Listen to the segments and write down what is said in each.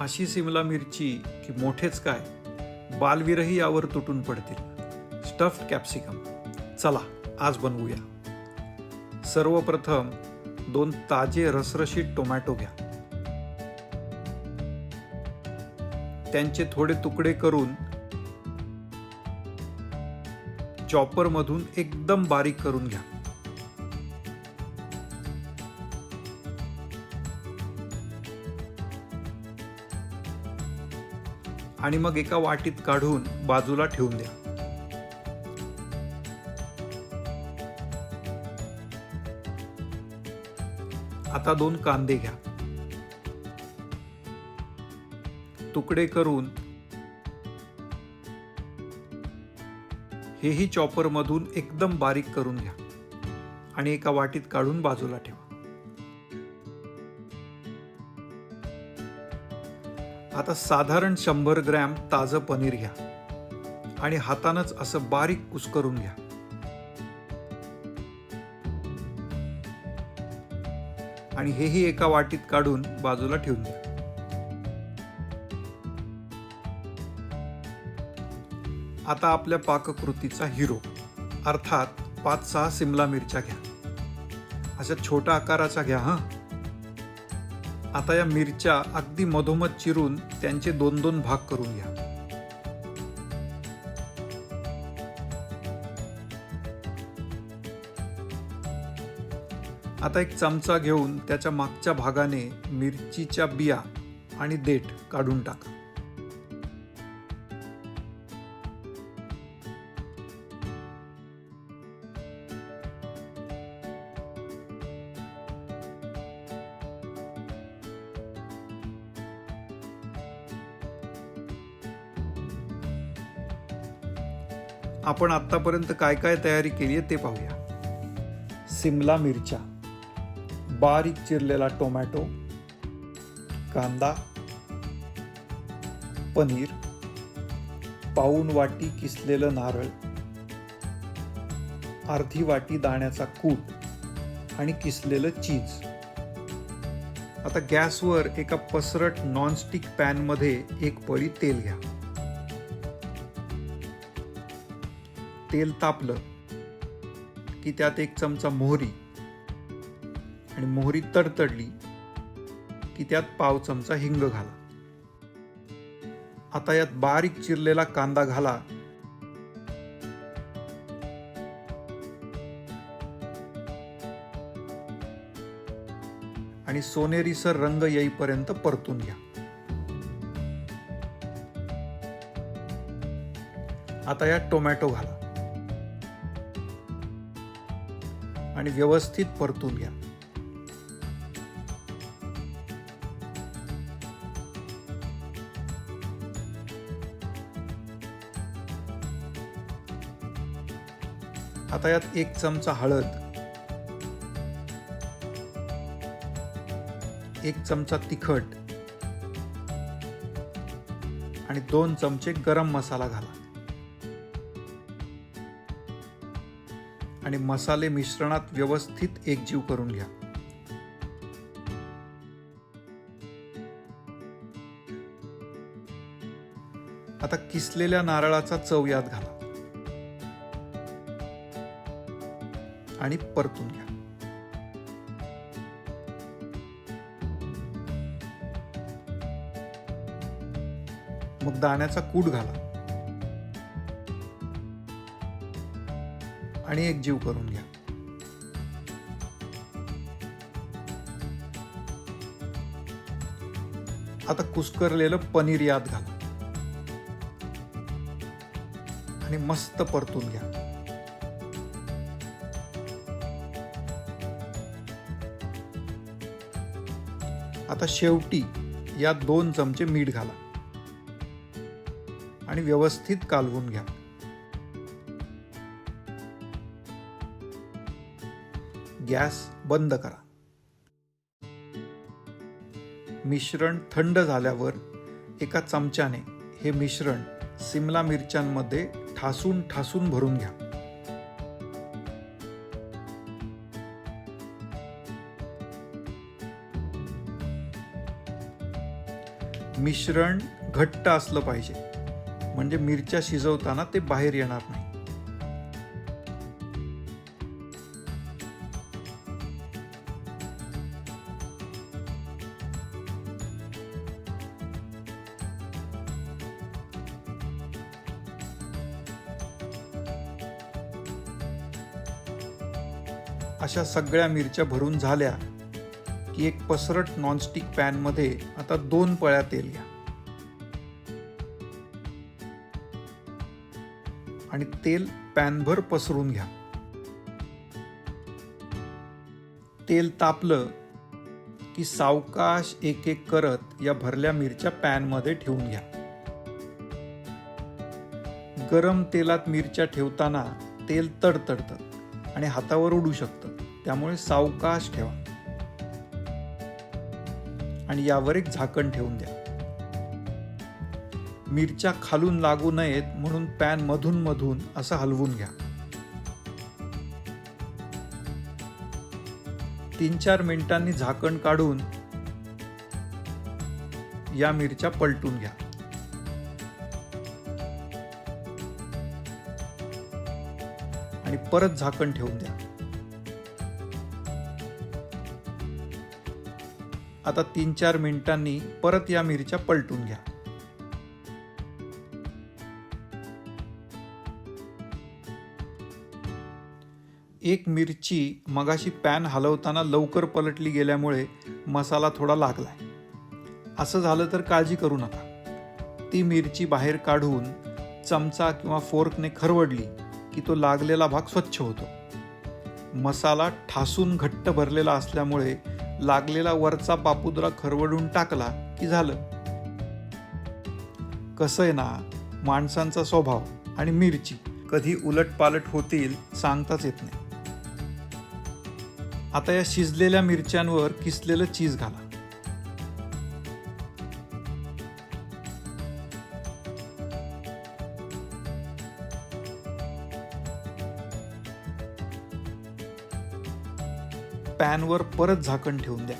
अशी सिमला मिरची की मोठेच काय बालवीरही यावर तुटून पडतील. स्टफ्ड कॅप्सिकम चला आज बनवूया. सर्वप्रथम दोन ताजे रसरशीत टोमॅटो घ्या. त्यांचे थोडे तुकडे करून चॉपरमधून एकदम बारीक करून घ्या. आणि मग एका वाटीत काढून बाजूला ठेवून द्या. आता दोन कांदे घ्या. तुकडे करून हेही चॉपरमधून एकदम बारीक करून घ्या आणि एका वाटीत काढून बाजूला ठेवा. आता साधारण शंभर ग्रॅम ताजं पनीर घ्या. आणि हातानच असं बारीक कुस्करून घ्या. आणि हेही एका वाटीत काढून बाजूला ठेवून द्या आता आपल्या पाककृतीचा हिरो अर्थात पाच सहा सिमला मिरच्या घ्या. अशा छोट्या आकाराचा घ्या हां. आता या मिरच्या अगदी मधोमध चिरून त्यांचे दोन दोन भाग करून घ्या. आता एक चमचा घेऊन त्याच्या मागच्या भागाने मिरचीच्या बिया आणि देठ काढून टाका. आपण आत्तापर्यंत काय काय तयारी केली आहे ते पाहूया. सिमला मिरच्या बारीक चिरलेला टोमॅटो कांदा पनीर पाऊन वाटी किसलेलं नारळ अर्धी वाटी दाण्याचा कूट आणि किसलेलं चीज. आता गॅसवर एका पसरट नॉनस्टिक पॅनमध्ये एक पळी तेल घ्या. तेल तापलं की त्यात एक चमचा मोहरी. आणि मोहरी तडतडली की त्यात पाव चमचा हिंग घाला. आता यात बारीक चिरलेला कांदा घाला. आणि सोनेरीसर रंग येईपर्यंत परतून घ्या. आता यात टोमॅटो घाला. आणि व्यवस्थित परतून घ्या. आता यात एक चमचा हळद एक चमचा तिखट आणि दोन चमचे गरम मसाला घाला. आणि मसाले मिश्रणात व्यवस्थित एकजीव करून घ्या. आता किसलेल्या नारळाचा चव यात घाला. आणि परतून घ्या. मग दाण्याचा कूट घाला. आणि एक जीव करून घ्या. आता कुस्करलेलं पनीर यात घाला. आणि मस्त परतून घ्या. आता शेवटी यात दोन चमचे मीठ घाला. आणि व्यवस्थित कालवून घ्या. गॅस बंद करा. मिश्रण थंड झाल्यावर एका चमच्याने हे मिश्रण सिमला मिरच्यांमध्ये ठासून ठासून भरून घ्या. मिश्रण घट्ट असलं पाहिजे. म्हणजे मिरच्या शिजवताना ते बाहेर येणार नाही. अशा सगळ्या मिरच्या भरून झाल्या की एक पसरट नॉनस्टिक पॅनमध्ये आता दोन पळ्या तेल घ्या. आणि तेल पॅनभर पसरून घ्या. तेल तापलं की सावकाश एक एक करत या भरल्या मिरच्या पॅनमध्ये ठेवून घ्या. गरम तेलात मिरच्या ठेवताना तेल तडतडतं. आणि हातावर उडू शकतं. त्यामुळे सावकाश ठेवा. आणि यावर एक झाकण ठेवून द्या. मिरच्या खालून लागू नयेत म्हणून पॅन मधून मधून असं हलवून घ्या. तीन चार मिनिटांनी झाकण काढून या मिरच्या पलटून घ्या. आणि परत झाकण ठेवून द्या. आता तीन चार मिनिटांनी परत या मिरच्या पलटून घ्या. एक मिरची मगाशी पॅन हलवताना लवकर पलटली गेल्यामुळे मसाला थोडा लागलाय. असं झालं तर काळजी करू नका. ती मिरची बाहेर काढून चमचा किंवा फोर्कने खरवडली की तो लागलेला भाग स्वच्छ होतो. मसाला ठासून घट्ट भरलेला असल्यामुळे लागलेला वरचा पापुद्रा खरवडून टाकला की झालं. कसं आहे ना माणसांचा स्वभाव आणि मिरची कधी उलटपालट होतील सांगताच येत नाही. आता या शिजलेल्या मिरच्यांवर किसलेलं चीज घाला. पॅनवर परत झाकण ठेवून द्या.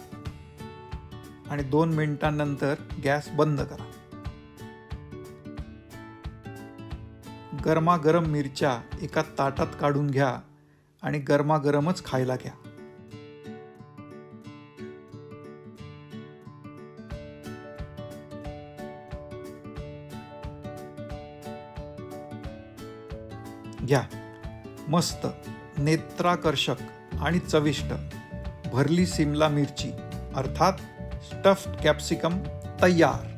आणि दोन मिनिटांनंतर गॅस बंद करा. गरमागरम मिरच्या एका ताटात काढून घ्या आणि गरमागरमच खायला घ्या. घ्या. मस्त नेत्राकर्षक आणि चविष्ट. भरली सिमला मिरची अर्थात स्टफ्ड कॅप्सिकम तयार.